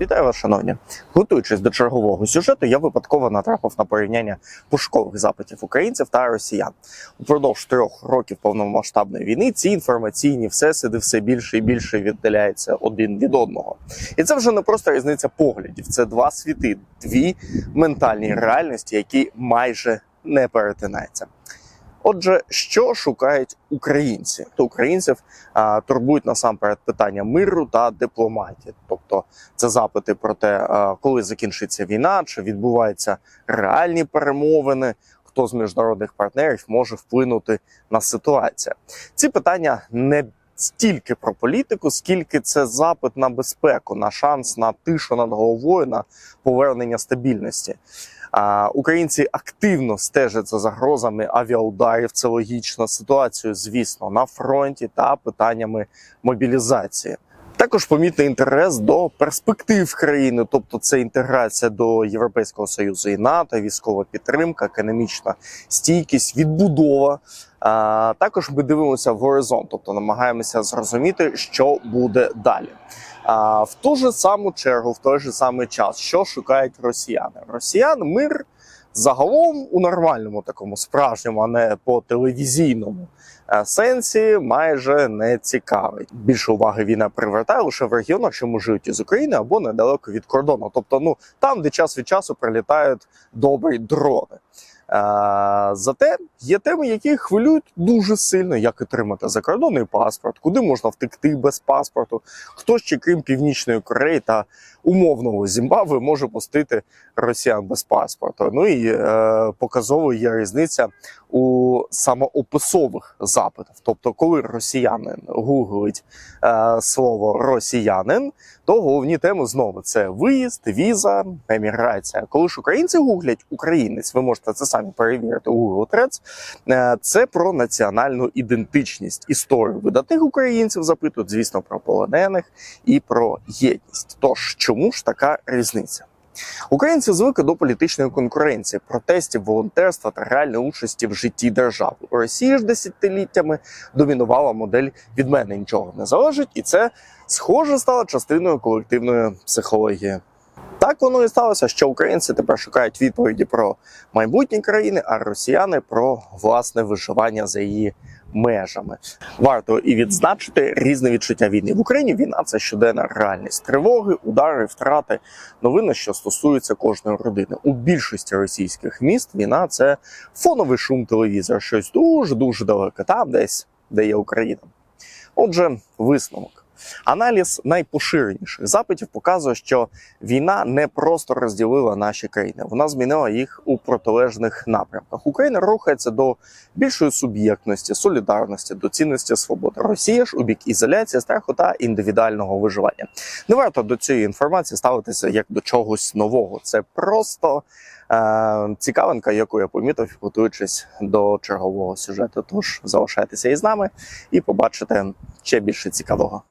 Вітаю вас, шановні. Готуючись до чергового сюжету, я випадково натрапив на порівняння пошукових запитів українців та росіян. Упродовж трьох років повномасштабної війни ці інформаційні всесиди все більше і більше віддаляються один від одного. І це вже не просто різниця поглядів, це два світи, дві ментальні реальності, які майже не перетинаються. Отже, що шукають українці? То українців а, турбують насамперед питання миру та дипломатії, тобто це запити про те, а, коли закінчиться війна, чи відбуваються реальні перемовини, хто з міжнародних партнерів може вплинути на ситуацію. Ці питання не стільки про політику, скільки це запит на безпеку, на шанс на тишу над головою, на повернення стабільності. Українці активно стежать за загрозами авіаударів. Це логічно ситуацію, звісно, на фронті та питаннями мобілізації. Також помітний інтерес до перспектив країни, тобто це інтеграція до Європейського союзу і НАТО, військова підтримка, економічна стійкість, відбудова. А, також ми дивимося в горизонт, тобто намагаємося зрозуміти, що буде далі. А в ту ж саму чергу, в той же самий час, що шукають росіяни? Росіян мир загалом у нормальному такому справжньому, а не по телевізійному е, сенсі, майже не цікавить. Більше уваги війна привертає лише в регіонах, що межують із України або недалеко від кордону. Тобто, ну там, де час від часу прилітають добрі дрони. Е, Зате є теми, які хвилюють дуже сильно, як отримати закордонний паспорт, куди можна втекти без паспорту. Хто ще крім Північної Кореї та умовного Зімбабве може пустити росіян без паспорту. Ну і е, показовою є різниця у самоописових запитах. Тобто, коли росіянин гуглить е, слово росіянин, то головні теми знову це виїзд, віза, еміграція. Коли ж українці гуглять українець, ви можете це самі перевірити у Google Trends, е, Це про національну ідентичність, історію видатних українців запитують, звісно, про полонених і про єдність. Тож чому ж така різниця? Українці звикли до політичної конкуренції, протестів, волонтерства та реальної участі в житті держави. У Росії ж десятиліттями домінувала модель від мене нічого не залежить, і це схоже стало частиною колективної психології. Так воно і сталося, що українці тепер шукають відповіді про майбутні країни, а росіяни про власне виживання за її межами. Варто і відзначити різне відчуття війни в Україні. Війна це щоденна реальність тривоги, удари, втрати, новини, що стосуються кожної родини. У більшості російських міст війна це фоновий шум телевізора, щось дуже дуже далеке, там десь де є Україна. Отже, висновок. Аналіз найпоширеніших запитів показує, що війна не просто розділила наші країни, вона змінила їх у протилежних напрямках. Україна рухається до більшої суб'єктності, солідарності, до цінності свободи. Росія ж у бік ізоляції, страху та індивідуального виживання. Не варто до цієї інформації ставитися як до чогось нового. Це просто е, цікавинка, яку я помітив, готуючись до чергового сюжету. Тож залишайтеся із нами і побачите ще більше цікавого.